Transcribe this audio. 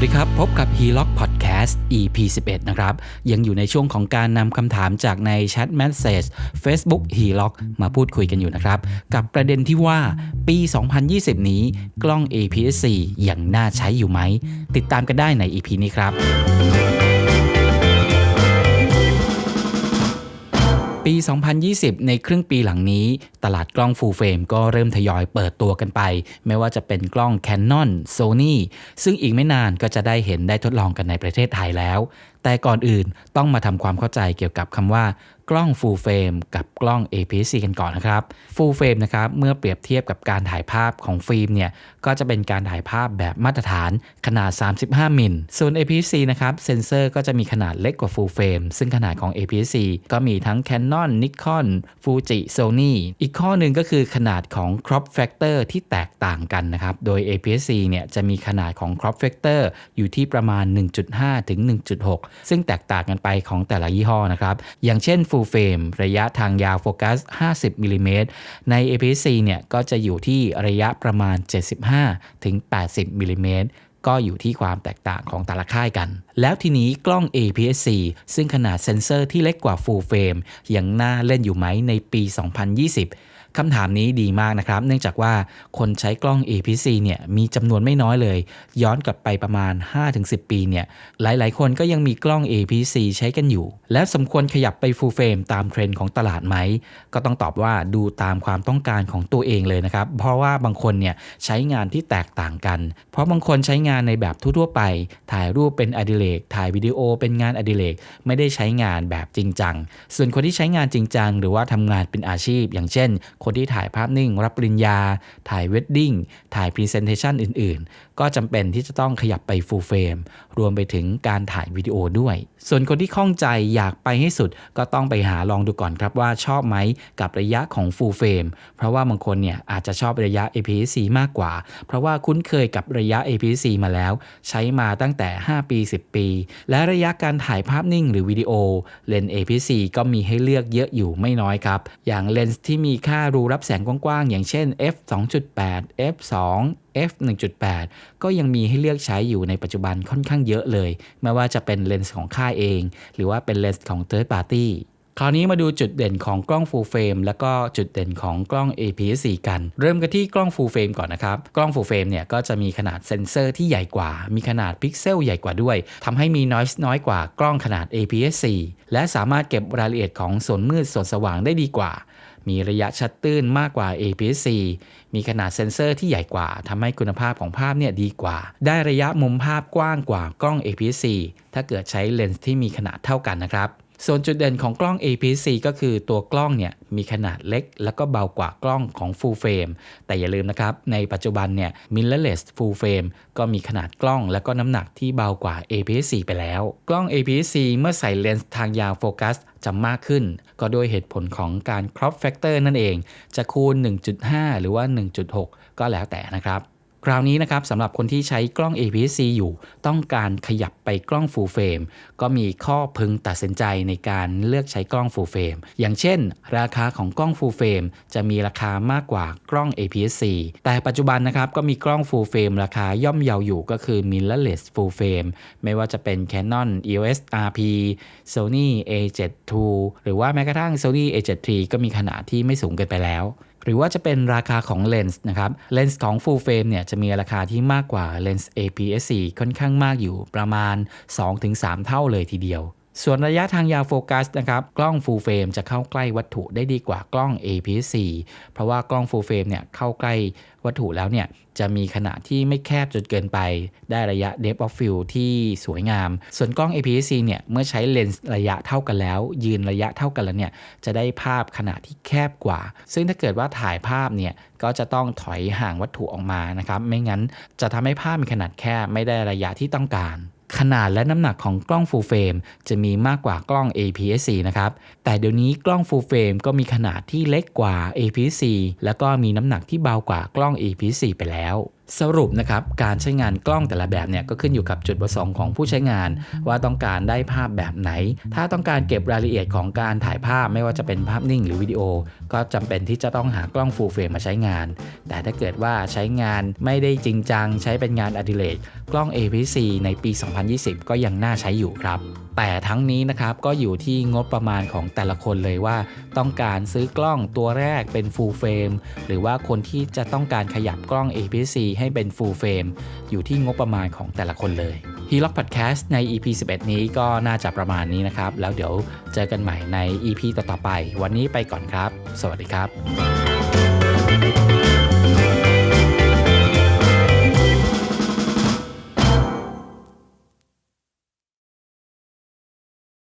วัสดีครับ พบกับ h e l o c Podcast EP 11 นะครับ ยังอยู่ในช่วงของการนำคำถามจากในแชทแมสเซจ Facebook h e l o c มาพูดคุยกันอยู่นะครับ กับประเด็นที่ว่าปี 2020 นี้กล้อง APS-C ยังน่าใช้อยู่ไหม ติดตามกันได้ใน EP นี้ครับ ปี 2020 ในครึ่งปีหลังนี้ ตลาดกล้องฟูลเฟรมก็เริ่มทยอยเปิดตัวกันไป ไม่ว่าจะเป็นกล้อง Canon Sony ซึ่งอีกไม่นานก็จะได้เห็นได้ทดลองกันในประเทศไทยแล้ว แต่ก่อนอื่นต้องมาทำความเข้าใจเกี่ยวกับคำว่ากล้อง Full Frame กับกล้อง APS-C กันก่อนนะครับ Full Frame นะครับเมื่อเปรียบเทียบกับการถ่ายภาพของฟิล์มเนี่ยก็จะเป็นการถ่ายภาพแบบมาตรฐานขนาด 35 มิล ส่วน APS-C นะครับเซนเซอร์ก็จะมีขนาดเล็กกว่า Full Frame ซึ่งขนาดของ APS-C ก็มีทั้ง Canon Nikon Fuji Sony อีกข้อหนึ่งก็คือขนาดของ crop factor ที่แตกต่างกันนะครับโดย APS-C เนี่ยจะมีขนาดของ crop factor อยู่ที่ประมาณ 1.5 ถึง 1.6ซึ่งแตกต่างกันไปของแต่ละยี่ห้อนะครับ อย่างเช่น Full Frame ระยะทางยาวโฟกัส 50มิลลิเมตรใน APS-C เนี่ยก็จะอยู่ที่ระยะประมาณ 75 ถึง 80มิลลิเมตรก็อยู่ที่ความแตกต่างของแต่ละค่ายกัน แล้วทีนี้กล้อง APS-C ซึ่งขนาดเซ็นเซอร์ที่เล็กกว่า Full Frame ยังน่าเล่นอยู่ไหมในปี 2020 คำถามนี้ดีมากนะครับ เนื่องจากว่าคนใช้กล้อง APS-C เนี่ยมีจำนวนไม่น้อยเลย ย้อนกลับไปประมาณ 5-10 ปีเนี่ยหลายๆ คนก็ยังมีกล้อง APS-C ใช้กันอยู่ และสมควรขยับไป Full Frame ตามเทรนด์ของตลาดไหม ก็ต้องตอบว่าดูตามความต้องการของตัวเองเลยนะครับ เพราะว่าบางคนเนี่ยใช้งานที่แตกต่างกัน เพราะบางคนใช้งานในแบบทั่วๆไป ถ่ายรูปเป็นอดิเรกถ่ายวิดีโอเป็นงานอดิเรกไม่ได้ใช้งานแบบจริงจังส่วนคนที่ใช้งานจริงจังหรือว่าทำงานเป็นอาชีพ อย่างเช่นคนที่ถ่ายภาพนิ่ง รับปริญญา ถ่ายเวดดิ้ง ถ่ายพรีเซนเทชันอื่น ๆ ก็จำเป็นที่จะต้องขยับไป full frame รวมไปถึงการถ่ายวิดีโอด้วย ส่วนคนที่ข้องใจอยากไปให้สุดก็ต้องไปหาลองดูก่อนครับว่าชอบไหมกับระยะของ full frame เพราะว่าบางคนเนี่ยอาจจะชอบระยะ APS-C มากกว่า เพราะว่าคุ้นเคยกับระยะ APS-C มาแล้ว ใช้มาตั้งแต่ 5 ปี 10 ปี และระยะการถ่ายภาพนิ่งหรือวิดีโอเลนส์ APS-C ก็มีให้เลือกเยอะอยู่ไม่น้อยครับ อย่างเลนส์ที่มีค่ารูรับแสงกว้างๆ อย่างเช่น f 2.8 f 2 f 1.8 ก็ยังมีให้เลือกใช้อยู่ในปัจจุบันค่อนข้างเยอะเลย ไม่ว่าจะเป็นเลนส์ของค่ายเอง หรือว่าเป็นเลนส์ของ third party คราวนี้มาดูจุดเด่นของกล้อง full frame แล้วก็จุดเด่นของกล้อง APS-C กัน เริ่มกันที่กล้อง full frame ก่อนนะครับ กล้อง full frame เนี่ยก็จะมีขนาดเซ็นเซอร์ที่ใหญ่กว่า มีขนาดพิกเซลใหญ่กว่าด้วยทำให้มี noise น้อยกว่ากล้องขนาด APS-C และสามารถเก็บรายละเอียดของส่วนมืดส่วนสว่างได้ดีกว่า มีระยะชัดตื้นมากกว่า APS-C มีขนาดเซ็นเซอร์ที่ใหญ่กว่าทำให้คุณภาพของภาพเนี่ยดีกว่า ได้ระยะมุมภาพกว้างกว่ากล้อง APS-C ถ้าเกิดใช้เลนส์ที่มีขนาดเท่ากันนะครับ ส่วนจุดเด่นของกล้อง APS-C ก็คือตัวกล้องเนี่ยมีขนาดเล็ก แล้วก็เบากว่ากล้องของ Full Frame แต่อย่าลืมนะครับ ในปัจจุบันเนี่ย Mirrorless Full Frame ก็มีขนาดกล้อง และก็น้ำหนักที่เบากว่า APS-C ไปแล้ว กล้อง APS-C เมื่อใส่เลนส์ทางยาวโฟกัสจะมากขึ้น ก็โดยเหตุผลของการ crop factor นั่นเอง จะคูณ 1.5 หรือว่า 1.6 ก็แล้วแต่นะครับ คราวนี้นะครับสำหรับคนที่ใช้กล้อง APS-C อยู่ต้องการขยับไปกล้อง Full Frame ก็มีข้อพึงตัดสินใจในการเลือกใช้กล้อง Full Frame อย่างเช่น ราคาของกล้อง Full Frame จะมีราคามากกว่ากล้อง APS-C แต่ปัจจุบันนะครับก็มีกล้อง Full Frame ราคาย่อมเยาอยู่ก็คือ Mirrorless Full Frame ไม่ว่าจะเป็น Canon EOS RP Sony A7 II หรือว่าแม้กระทั่ง Sony A7 III ก็มีขนาดที่ไม่สูงเกินไปแล้ว หรือว่าจะเป็นราคาของเลนส์นะครับเลนส์ของ Full Frame เนี่ยจะมีราคาที่มากกว่าเลนส์ APS-C ค่อนข้างมากอยู่ประมาณ 2-3 เท่าเลยทีเดียว ส่วนระยะทางยาวโฟกัสนะครับกล้อง Full Frame จะเข้าใกล้วัตถุได้ดีกว่ากล้อง APS-C เพราะว่ากล้อง Full Frame เนี่ยเข้าใกล้วัตถุแล้วเนี่ยจะมีขนาดที่ไม่แคบจนเกินไป ได้ระยะ depth of field ที่สวยงาม ส่วนกล้อง APS-C เนี่ยเมื่อใช้เลนส์ระยะเท่ากันแล้ว ยืนระยะเท่ากันแล้วเนี่ยจะได้ภาพขนาดที่แคบกว่า ซึ่งถ้าเกิดว่าถ่ายภาพเนี่ยก็จะต้องถอยห่างวัตถุออกมานะครับไม่งั้นจะทำให้ภาพมีขนาดแคบไม่ได้ระยะที่ต้องการ ขนาดและน้ำหนักของกล้อง Full Frame จะมีมากกว่ากล้อง APS-C นะครับ แต่เดี๋ยวนี้กล้อง Full Frame ก็มีขนาดที่เล็กกว่า APS-C แล้วก็มีน้ำหนักที่เบากว่ากล้อง APS-C ไปแล้ว สรุปนะครับการใช้งานกล้องแต่ละแบบเนี่ยก็ขึ้นอยู่กับจุดประสงค์ของผู้ใช้งาน ว่าต้องการได้ภาพแบบไหน ถ้าต้องการเก็บรายละเอียดของการถ่ายภาพไม่ว่าจะเป็นภาพนิ่งหรือวิดีโอ ก็จำเป็นที่จะต้องหากล้อง full frame มาใช้งาน แต่ถ้าเกิดว่าใช้งานไม่ได้จริงจัง ใช้เป็นงานอดิเรกกล้อง APC ในปี 2020 ก็ยังน่าใช้อยู่ครับ แต่ทั้งนี้นะครับก็อยู่ที่งบประมาณของแต่ละคนเลยว่า ต้องการซื้อกล้องตัวแรกเป็น full frame หรือว่าคนที่จะต้องการขยับกล้อง APS-C ให้เป็น full frame อยู่ที่งบประมาณของแต่ละคนเลย h e l o c Podcast ใน EP 11 นี้ก็น่าจะประมาณนี้นะครับ แล้วเดี๋ยวเจอกันใหม่ใน EP ต่อๆไป วันนี้ไปก่อนครับ สวัสดีครับ